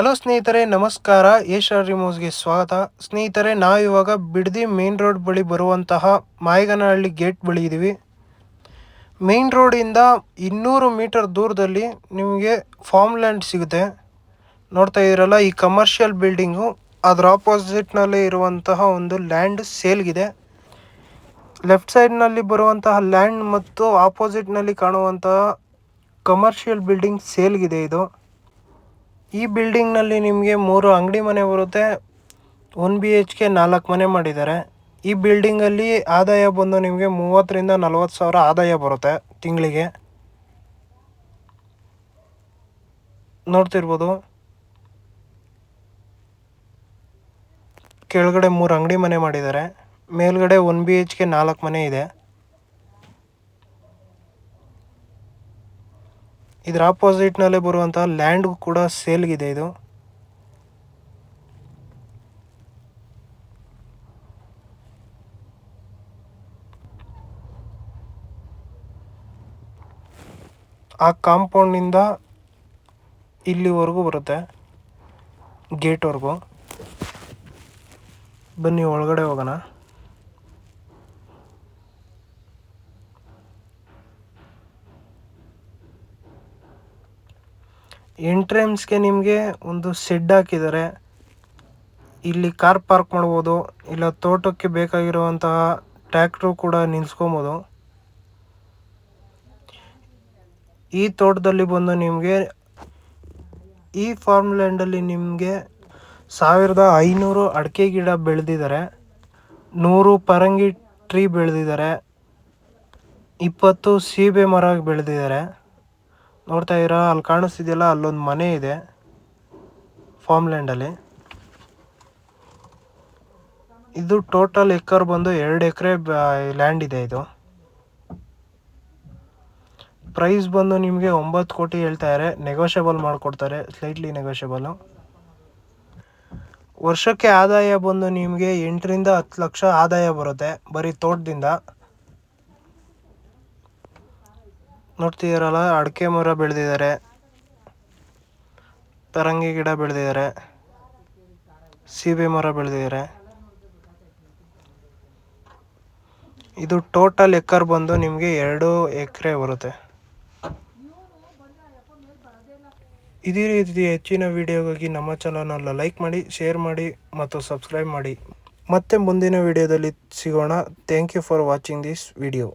Hello ಸ್ನೇಹಿತರೆ, ನಮಸ್ಕಾರ. Asia ರಿಮೋಸ್ಗೆ ಸ್ವಾಗತ. ಸ್ನೇಹಿತರೆ ನಾವಿವಾಗ ಬಿಡದಿ ಮೇನ್ ರೋಡ್ ಬಳಿ ಬರುವಂತಹ ಮಾಯಗನಹಳ್ಳಿ ಗೇಟ್ ಬಳಿ ಇದ್ದೀವಿ ಮೇನ್ ರೋಡಿಂದ ಇನ್ನೂರು ಮೀಟರ್ ದೂರದಲ್ಲಿ ನಿಮಗೆ ಫಾರ್ಮ್ ಲ್ಯಾಂಡ್ ಸಿಗುತ್ತೆ. ನೋಡ್ತಾ ಇದ್ದೀರಲ್ಲ, ಈ ಕಮರ್ಷಿಯಲ್ ಬಿಲ್ಡಿಂಗು, ಅದರ ಆಪೋಸಿಟ್ನಲ್ಲಿ ಇರುವಂತಹ ಒಂದು ಲ್ಯಾಂಡ್ ಸೇಲ್ಗಿದೆ. ಲೆಫ್ಟ್ ಸೈಡ್ನಲ್ಲಿ ಬರುವಂತಹ ಲ್ಯಾಂಡ್ ಮತ್ತು ಆಪೋಸಿಟ್ನಲ್ಲಿ ಕಾಣುವಂತಹ ಕಮರ್ಷಿಯಲ್ ಬಿಲ್ಡಿಂಗ್ ಸೇಲ್ಗಿದೆ ಇದು. ಈ ಬಿಲ್ಡಿಂಗ್ನಲ್ಲಿ ನಿಮಗೆ ಮೂರು ಅಂಗಡಿ ಮನೆ ಬರುತ್ತೆ. ಒನ್ ಬಿ ಎಚ್ ಕೆ ನಾಲ್ಕು ಮನೆ ಮಾಡಿದ್ದಾರೆ. ಈ ಬಿಲ್ಡಿಂಗಲ್ಲಿ ಆದಾಯ ಬಂದು ನಿಮಗೆ ಮೂವತ್ತರಿಂದ ನಲವತ್ತು ಸಾವಿರ ಆದಾಯ ಬರುತ್ತೆ ತಿಂಗಳಿಗೆ. ನೋಡ್ತಿರ್ಬೋದು. ಕೆಳಗಡೆ ಮೂರು ಅಂಗಡಿ ಮನೆ ಮಾಡಿದ್ದಾರೆ. ಮೇಲ್ಗಡೆ ಒನ್ ಬಿ ಎಚ್ ಕೆ ನಾಲ್ಕು ಮನೆ ಇದೆ. ಇದರ ಆಪೋಸಿಟ್ನಲ್ಲೇ ಬರುವಂತಹ ಲ್ಯಾಂಡ್ ಕೂಡ ಸೇಲ್ಗಿದೆ ಇದು. ಆ ಕಾಂಪೌಂಡಿಂದ ಇಲ್ಲಿವರೆಗೂ ಬರುತ್ತೆ. ಗೇಟ್ವರೆಗೂ ಬನ್ನಿ ಒಳಗಡೆ ಹೋಗೋಣ. ಎಂಟ್ರೆನ್ಸ್ಗೆ ನಿಮಗೆ ಒಂದು ಶೆಡ್ ಹಾಕಿದ್ದಾರೆ. ಇಲ್ಲಿ ಕಾರ್ ಪಾರ್ಕ್ ಮಾಡ್ಬೋದು, ಇಲ್ಲ ತೋಟಕ್ಕೆ ಬೇಕಾಗಿರುವಂತಹ ಟ್ರ್ಯಾಕ್ಟ್ರು ಕೂಡ ನಿಲ್ಸ್ಕೊಬೋದು. ಈ ತೋಟದಲ್ಲಿ ಬಂದು ನಿಮಗೆ ಈ ಫಾರ್ಮ್ ಲ್ಯಾಂಡಲ್ಲಿ ನಿಮಗೆ ಸಾವಿರದ ಐನೂರು ಅಡಿಕೆ ಗಿಡ ಬೆಳೆದಿದ್ದಾರೆ. ನೂರು ಪರಂಗಿ ಟ್ರೀ ಬೆಳೆದಿದ್ದಾರೆ. ಇಪ್ಪತ್ತು ಸೀಬೆ ಮರ ಬೆಳೆದಿದ್ದಾರೆ. ನೋಡ್ತಾ ಇರೋ, ಅಲ್ಲಿ ಕಾಣಿಸ್ತಿದೆಯಲ್ಲ, ಅಲ್ಲೊಂದು ಮನೆ ಇದೆ. ಫಾರ್ಮ್ ಲ್ಯಾಂಡಲ್ಲಿ ಇದು ಟೋಟಲ್ ಎಕರ್ ಬಂದು ಎರಡು ಎಕರೆ ಲ್ಯಾಂಡ್ ಇದೆ ಇದು. ಪ್ರೈಸ್ ಬಂದು ನಿಮಗೆ ಒಂಬತ್ತು ಕೋಟಿ ಹೇಳ್ತಾರೆ ನೆಗೋಷಿಯಬಲ್ ಮಾಡಿಕೊಡ್ತಾರೆ. ಸ್ಲೈಟ್ಲಿ ನೆಗೋಷಿಯಬಲು ವರ್ಷಕ್ಕೆ ಆದಾಯ ಬಂದು ನಿಮಗೆ ಎಂಟರಿಂದ ಹತ್ತು ಲಕ್ಷ ಆದಾಯ ಬರುತ್ತೆ. ಬರೀ ತೋಟದಿಂದ. ನೋಡ್ತಿದ್ದೀರಲ್ಲ, ಅಡಿಕೆ ಮರ ಬೆಳೆದಿದ್ದಾರೆ ಪರಂಗಿ ಗಿಡ ಬೆಳೆದಿದ್ದಾರೆ ಸೀಬೆ ಮರ ಬೆಳೆದಿದ್ದಾರೆ ಇದು ಟೋಟಲ್ ಎಕರ್ ಬಂದು ನಿಮಗೆ ಎರಡು ಎಕರೆ ಬರುತ್ತೆ. ಇದೇ ರೀತಿ ಹೆಚ್ಚಿನ ವಿಡಿಯೋಗಾಗಿ ನಮ್ಮ ಚಾನಲನ್ನು ಲೈಕ್ ಮಾಡಿ ಶೇರ್ ಮಾಡಿ ಮತ್ತು ಸಬ್ಸ್ಕ್ರೈಬ್ ಮಾಡಿ. ಮತ್ತೆ ಮುಂದಿನ ವಿಡಿಯೋದಲ್ಲಿ ಸಿಗೋಣ. Thank you for watching this video